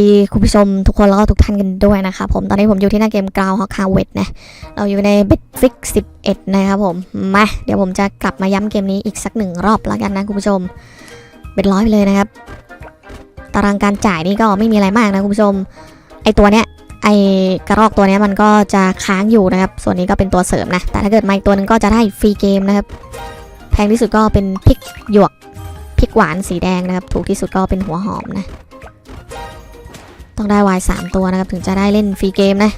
ดีคุณผู้ชมทุกคนแล้วก็ทุกท่านกันด้วยนะครับผมตอนนี้ผมอยู่ที่หน้าเกมกราวฮอกคาเวตนะเราอยู่ในเบ็ดฟิก11 นะครับผมมาเดี๋ยวผมจะกลับมาย้ำเกมนี้อีกสักหนึ่งรอบแล้วกันนะคุณผู้ชมเบ็ดร้อยไปเลยนะครับ ตารางการจ่ายนี่ก็ไม่มีอะไรมากนะคุณผู้ชม ไอตัวเนี้ยไอกระรอกตัวเนี้ยมันก็จะค้างอยู่นะครับ ส่วนนี้ก็เป็นตัวเสริมนะ แต่ถ้าเกิดมาอีกตัวหนึงก็จะได้ฟรีเกมนะครับ แพงที่สุดก็เป็นพริกหยวกพริกหวานสีแดงนะครับ ถูกที่สุดก็เป็นหัวหอมนะ ต้องได้วายสามตัวนะครับ ถึงจะได้เล่นฟรีเกมนะ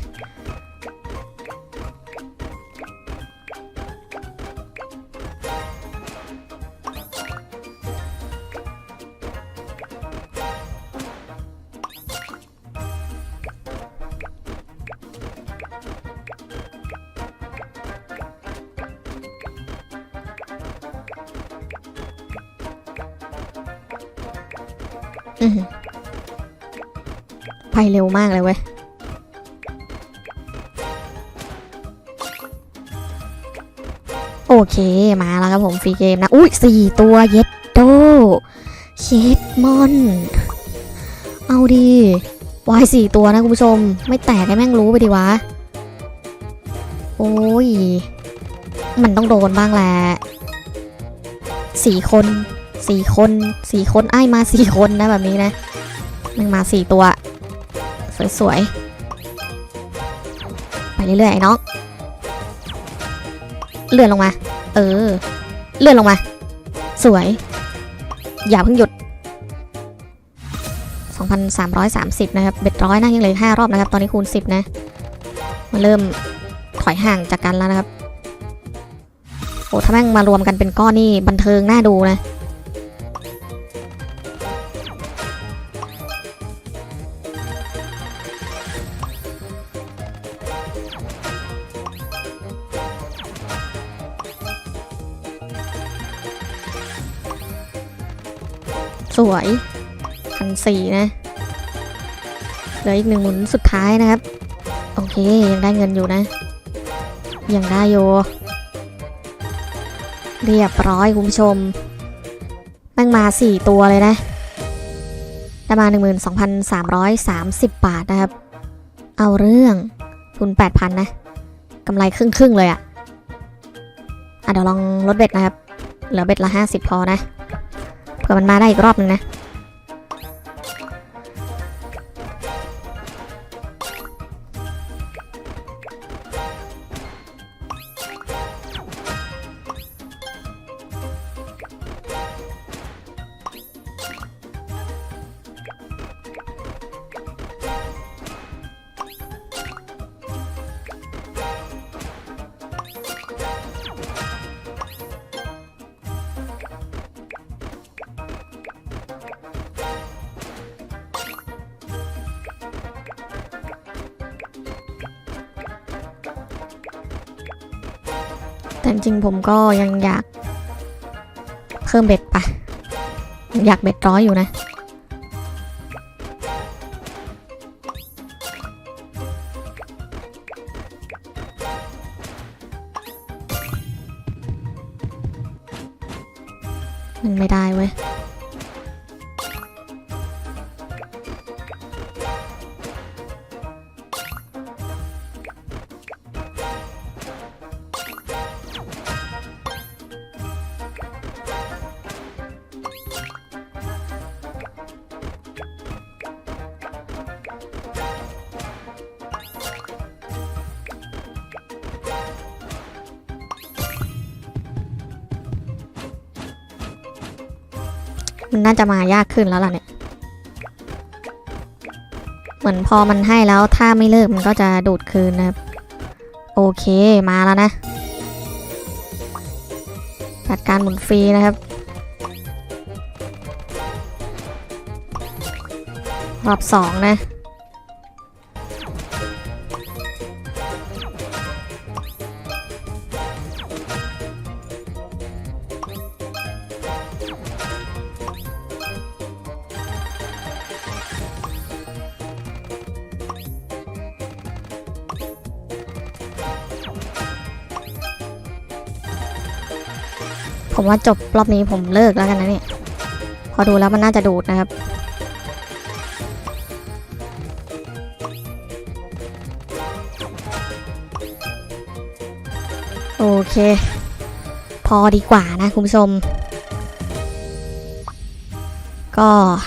อือหือ ไปเร็วมากเลยเว้ย โอเคมาแล้วครับผมฟรีเกมนะ อุ้ยสี่ตัวเย็ดโดเช็ดมอน เอาดีวายสี่ตัวนะคุณผู้ชม ไม่แตกให้แม่งรู้ไปดีวะ โอ้ย มันต้องโดนบ้างแหละสี่คนสี่คนสี่คนไอ้มาสี่คนนะแบบนี้นะมันมาสี่ตัว สวยๆ ไปเรื่อยๆไอ้น้อง เลื่อนลงมา เออ เลื่อนลงมา สวย อย่าเพิ่งหยุด 2,330 นะครับ เบ็ดร้อยนะยังเหลือ5รอบนะครับ ตอนนี้คูณ 10 นะ มาเริ่มถอยห่างจากกันแล้วนะครับ โอ้ถ้าแม่งมารวมกันเป็นก้อนนี่บันเทิงน่าดูนะ สวยพันสี่นะเหลืออีกหนึ่งหมุนสุดท้ายนะครับ โอเค ยังได้เงินอยู่นะ ยังได้อยู่เรียบร้อยคุณผู้ชมแม่งมาสี่ตัวเลยนะได้มา 12,330 บาทนะครับ เอาเรื่องทุน 8,000 นะกำไรครึ่งๆเลยอะอะ เดี๋ยวลองลดเบ็ดนะครับ เหลือเบ็ดละ 50 พอนะ ผื่อมันมาได้อีกรอบนึงนะ จริงผมก็ยังอยาก เพิ่มเบ็ดปะอยากเบ็ดร้อยอยู่นะ มันไม่ได้เว้ย มันน่าจะมายากขึ้นแล้วล่ะเนี่ย เหมือนพอมันให้แล้วถ้าไม่เลิกมันก็จะดูดคืนนะครับ โอเคมาแล้วนะ จัดการหมุนฟรีนะครับ รอบสองนะ ผมว่าจบรอบนี้ผมเลิกแล้วกันนะเนี่ย พอดูแล้วมันน่าจะดูดนะครับ โอเค พอดีกว่านะคุณผู้ชม ก็